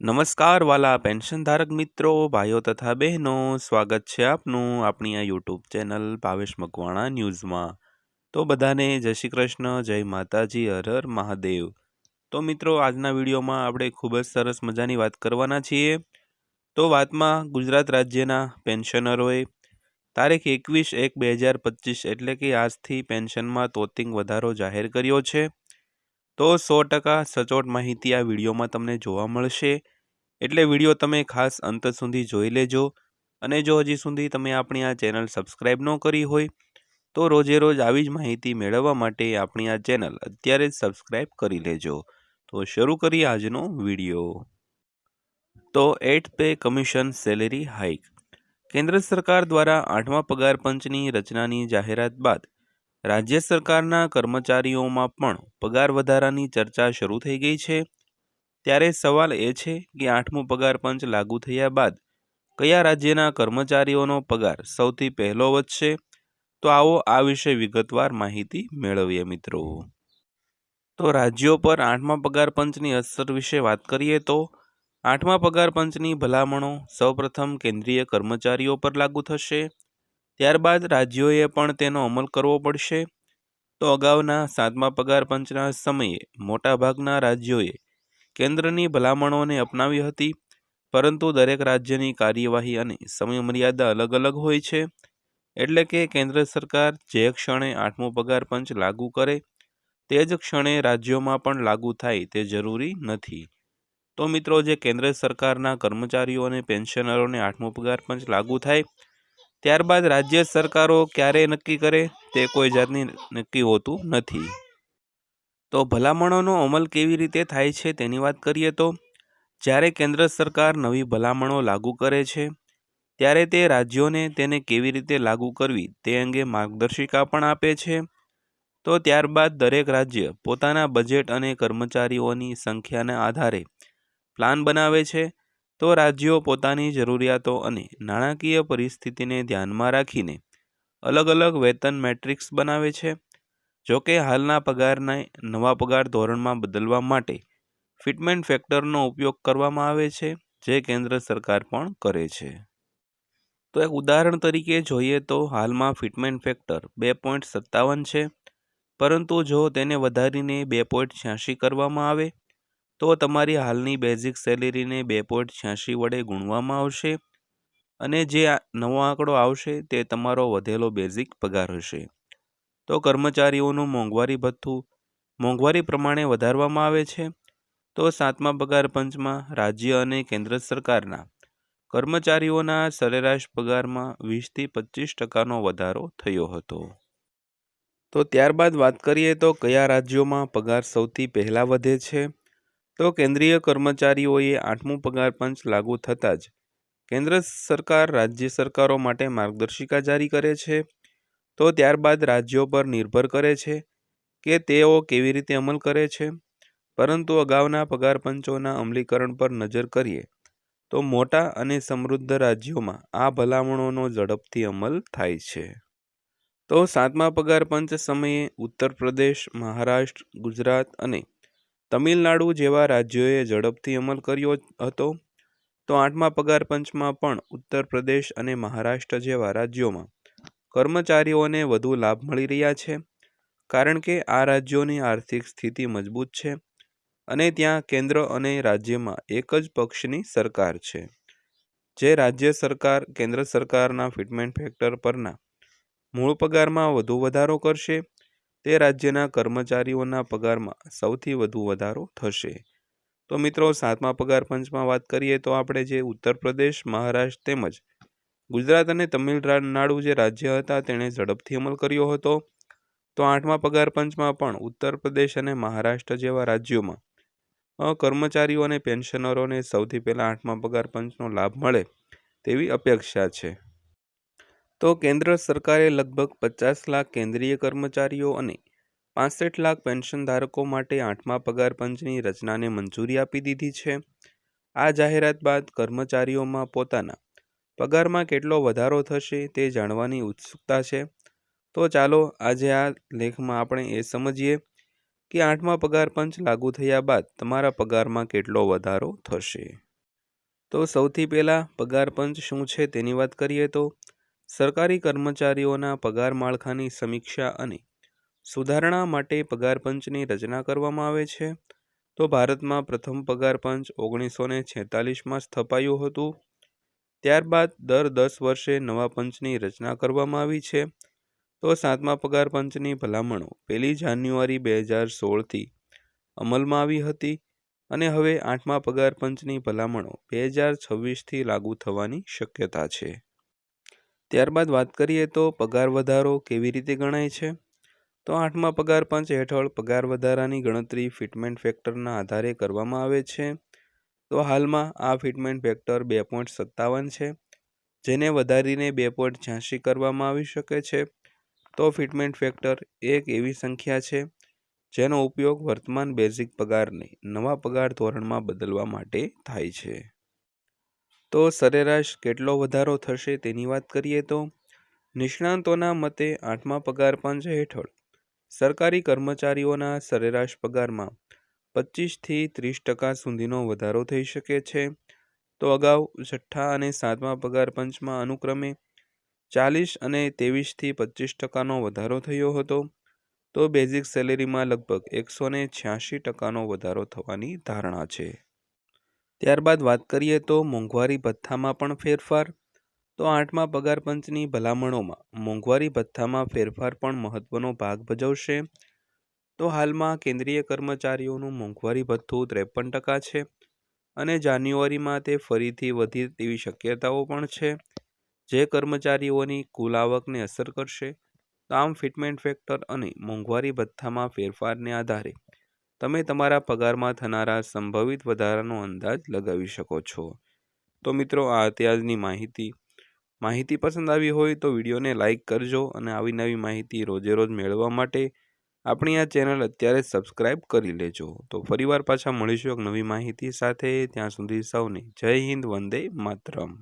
નમસ્કાર વાલા પેન્શનધારક મિત્રો, ભાઈઓ તથા બહેનો, સ્વાગત છે આપનું આપણી આ યુટ્યુબ ચેનલ ભાવેશ મકવાણા ન્યૂઝમાં. તો બધાને જય શ્રી કૃષ્ણ, જય માતાજી, હર હર મહાદેવ. તો મિત્રો, આજના વિડીયોમાં આપણે ખૂબ જ સરસ મજાની વાત કરવાના છીએ. તો વાતમાં ગુજરાત રાજ્યના પેન્શનરોએ તારીખ એકવીસ એક બે હજાર પચીસ એટલે કે આજથી પેન્શનમાં તોતિંગ વધારો જાહેર કર્યો છે. તો સો ટકા સચોટ માહિતી આ વિડીયોમાં તમને જોવા મળશે. એટલે વીડિયો તમે ખાસ અંત સુધી જોઈ લેજો. અને જો હજી સુધી તમે આપણી આ ચેનલ સબસ્ક્રાઈબ ન કરી હોય, તો રોજે રોજ આવી જ માહિતી મેળવવા માટે આપણી આ ચેનલ અત્યારે જ સબસ્ક્રાઈબ કરી લેજો. તો શરૂ કરીએ આજનો વીડિયો. તો eight pay commission salary hike. કેન્દ્ર સરકાર દ્વારા આઠમા પગાર પંચની રચનાની જાહેરાત બાદ રાજ્ય સરકારના કર્મચારીઓમાં પણ પગાર વધારાની ચર્ચા શરૂ થઈ ગઈ છે. ત્યારે સવાલ એ છે કે આઠમું પગાર પંચ લાગુ થયા બાદ કયા રાજ્યના કર્મચારીઓનો પગાર સૌથી પહેલો વધશે? તો આવો આ વિશે વિગતવાર માહિતી મેળવીએ મિત્રો. તો રાજ્યો પર આઠમા પગાર પંચની અસર વિશે વાત કરીએ તો આઠમા પગાર પંચની ભલામણો સૌપ્રથમ કેન્દ્રીય કર્મચારીઓ પર લાગુ થશે. ત્યારબાદ રાજ્યોએ પણ તેનો અમલ કરવો પડશે. તો અગાઉના સાતમા પગાર પંચના સમયે મોટાભાગના રાજ્યોએ કેન્દ્રની ભલામણોને અપનાવી હતી, પરંતુ દરેક રાજ્યની કાર્યવાહી અને સમયમર્યાદા અલગ અલગ હોય છે. એટલે કે કેન્દ્ર સરકાર જે ક્ષણે આઠમો પગાર પંચ લાગુ કરે, તે જ ક્ષણે રાજ્યોમાં પણ લાગુ થાય તે જરૂરી નથી. તો મિત્રો, જે કેન્દ્ર સરકારના કર્મચારીઓ અને પેન્શનરોને આઠમો પગાર પંચ લાગુ થાય ત્યારબાદ રાજ્ય સરકારો ક્યારે નક્કી કરે તે કોઈ જાતની નક્કી હોતું નથી. તો ભલામણોનો અમલ કેવી રીતે થાય છે તેની વાત કરીએ તો, જ્યારે કેન્દ્ર સરકાર નવી ભલામણો લાગુ કરે છે, ત્યારે તે રાજ્યોને તેને કેવી રીતે લાગુ કરવી તે અંગે માર્ગદર્શિકા પણ આપે છે. તો ત્યારબાદ દરેક રાજ્ય પોતાના બજેટ અને કર્મચારીઓની સંખ્યાના આધારે પ્લાન બનાવે છે તો રાજ્યો પોતાની જરૂરિયાતો અને નાણાકીય પરિસ્થિતિને ધ્યાનમાં રાખીને અલગ અલગ વેતન મેટ્રિક્સ બનાવે છે. જોકે હાલના પગારને નવા પગાર ધોરણમાં બદલવા માટે ફિટમેન્ટ ફેક્ટરનો ઉપયોગ કરવામાં આવે છે, જે કેન્દ્ર સરકાર પણ કરે છે. તો એક ઉદાહરણ તરીકે જોઈએ તો હાલમાં ફિટમેન્ટ ફેક્ટર બે પોઈન્ટ સત્તાવન છે, પરંતુ જો તેને વધારીને બે પોઈન્ટ છ્યાસી કરવામાં આવે તો તમારી હાલની બેઝિક સેલેરીને બે પોઈન્ટ છ્યાસી વડે ગુણવામાં આવશે અને જે નવો આંકડો આવશે તે તમારો વધેલો બેઝિક પગાર હશે. તો કર્મચારીઓનું મોંઘવારી ભથ્થું મોંઘવારી પ્રમાણે વધારવામાં આવે છે. તો સાતમા પગાર પંચમાં રાજ્ય અને કેન્દ્ર સરકારના કર્મચારીઓના સરેરાશ પગારમાં વીસથી પચીસ ટકાનો વધારો થયો હતો. તો ત્યારબાદ વાત કરીએ તો કયા રાજ્યોમાં પગાર સૌથી પહેલાં વધે છે? તો કેન્દ્રીય કર્મચારીઓએ આઠમું પગાર પંચ લાગુ થતાં જ કેન્દ્ર સરકાર રાજ્ય સરકારો માટે માર્ગદર્શિકા જારી કરે છે. તો ત્યારબાદ રાજ્યો પર નિર્ભર કરે છે કે તેઓ કેવી રીતે અમલ કરે છે. પરંતુ અગાઉના પગાર પંચોના અમલીકરણ પર નજર કરીએ તો મોટા અને સમૃદ્ધ રાજ્યોમાં આ ભલામણોનો ઝડપથી અમલ થાય છે. તો સાતમા પગાર પંચ સમયે ઉત્તર પ્રદેશ મહારાષ્ટ્ર, ગુજરાત અને તમિલનાડુ જેવા રાજ્યોએ ઝડપથી અમલ કર્યો હતો. તો આઠમા પગાર પંચમાં પણ ઉત્તર પ્રદેશ અને મહારાષ્ટ્ર જેવા રાજ્યોમાં કર્મચારીઓને વધુ લાભ મળી રહ્યા છે. કારણ કે આ રાજ્યોની આર્થિક સ્થિતિ મજબૂત છે અને ત્યાં કેન્દ્ર અને રાજ્યમાં એક જ પક્ષની સરકાર છે. જે રાજ્ય સરકાર કેન્દ્ર સરકારના ફિટમેન્ટ ફેક્ટર પરના મૂળ પગારમાં વધુ વધારો કરશે તે રાજ્યના કર્મચારીઓના પગારમાં સૌથી વધુ વધારો થશે. તો મિત્રો, સાતમા પગાર પંચમાં વાત કરીએ તો આપણે જે ઉત્તર પ્રદેશ, મહારાષ્ટ્ર તેમજ ગુજરાત અને તમિલનાડુ જે રાજ્ય હતા તેણે ઝડપથી અમલ કર્યો હતો. તો આઠમા પગાર પંચમાં પણ ઉત્તર પ્રદેશ અને મહારાષ્ટ્ર જેવા રાજ્યોમાં કર્મચારીઓ અને પેન્શનરોને સૌથી પહેલાં આઠમા પગાર પંચનો લાભ મળે તેવી અપેક્ષા છે. તો કેન્દ્ર સરકારે લગભગ પચાસ લાખ કેન્દ્રીય કર્મચારીઓ અને પાસઠ લાખ પેન્શન ધારકો માટે આઠમા પગાર પંચની રચનાને મંજૂરી આપી દીધી છે. આ જાહેરાત બાદ કર્મચારીઓમાં પોતાના પગારમાં કેટલો વધારો થશે તે જાણવાની ઉત્સુકતા છે. તો ચાલો આજે આ લેખમાં આપણે એ સમજીએ કે આઠમા પગાર પંચ લાગુ થયા બાદ તમારા પગારમાં કેટલો વધારો થશે. તો સૌથી પહેલાં પગાર પંચ શું છે તેની વાત કરીએ તો સરકારી કર્મચારીઓના પગાર માળખાની સમીક્ષા અને સુધારણા માટે પગાર પંચની રચના કરવામાં આવે છે. તો ભારતમાં પ્રથમ પગાર પંચ ઓગણીસો ને છેતાલીસમાં સ્થપાયું હતું. ત્યારબાદ દર દસ વર્ષે નવા પંચની રચના કરવામાં આવી છે. તો સાતમા પગાર પંચની ભલામણો પહેલી જાન્યુઆરી બે હજાર સોળથી અમલમાં આવી હતી અને હવે આઠમા પગાર પંચની ભલામણો બે હજાર છવ્વીસથી લાગુ થવાની શક્યતા છે. ત્યારબાદ વાત કરીએ તો પગાર વધારો કેવી રીતે ગણાય છે? તો આઠમા પગાર પંચ હેઠળ પગાર વધારાની ગણતરી ફિટમેન્ટ ફેક્ટરના આધારે કરવામાં આવે છે. તો હાલમાં આ ફિટમેન્ટ ફેક્ટર બે પોઈન્ટ સત્તાવન છે, જેને વધારીને બે પોઈન્ટ છ્યાસી કરવામાં આવી શકે છે. તો ફિટમેન્ટ ફેક્ટર એક એવી સંખ્યા છે, જેનો ઉપયોગ વર્તમાન બેઝિક પગારને નવા પગાર ધોરણમાં બદલવા માટે થાય છે. તો સરેરાશ કેટલો વધારો થશે તેની વાત કરીએ તો નિષ્ણાંતોના મતે આઠમા પગાર પંચ હેઠળ. સરકારી કર્મચારીઓના સરેરાશ પગારમાં પચીસથી ત્રીસ ટકા સુધીનો વધારો થઈ શકે છે. તો અગાઉ છઠ્ઠા અને સાતમા પગાર પંચમાં અનુક્રમે ચાલીસ અને ત્રેવીસથી પચીસ ટકાનો વધારો થયો હતો. તો બેઝિક સેલેરીમાં લગભગ એકસો ને છ્યાસી ટકાનો વધારો થવાની ધારણા છે. ત્યારબાદ વાત કરીએ તો મોંઘવારી ભથ્થામાં પણ ફેરફાર. તો આઠમા પગાર પંચની ભલામણોમાં મોંઘવારી ભથ્થામાં ફેરફાર પણ મહત્વનો ભાગ ભજવશે. તો હાલમાં કેન્દ્રીય કર્મચારીઓનું મોંઘવારી ભથ્થું ત્રેપન ટકા છે અને જાન્યુઆરીમાં તે ફરીથી વધી તેવી શક્યતાઓ પણ છે. જે કર્મચારીઓની કુલ આવકને અસર કરશે. આમ ફિટમેન્ટ ફેક્ટર અને મોંઘવારી ભથ્થામાં ફેરફારને આધારે તમે તમારા પગારમાં થનારા સંભવિત વધારાનો અંદાજ લગાવી શકો છો. તો મિત્રો, આ અત્યારની માહિતી. માહિતી પસંદ આવી હોય તો વિડીયોને લાઇક કરજો અને આવી નવી માહિતી રોજે રોજ મેળવવા માટે આપણી આ ચેનલ અત્યારે સબસ્ક્રાઇબ કરી લેજો. તો ફરીવાર પાછા મળીશું એક નવી માહિતી સાથે. ત્યાં સુધી સૌને જય હિન્દ, વંદે માતરમ.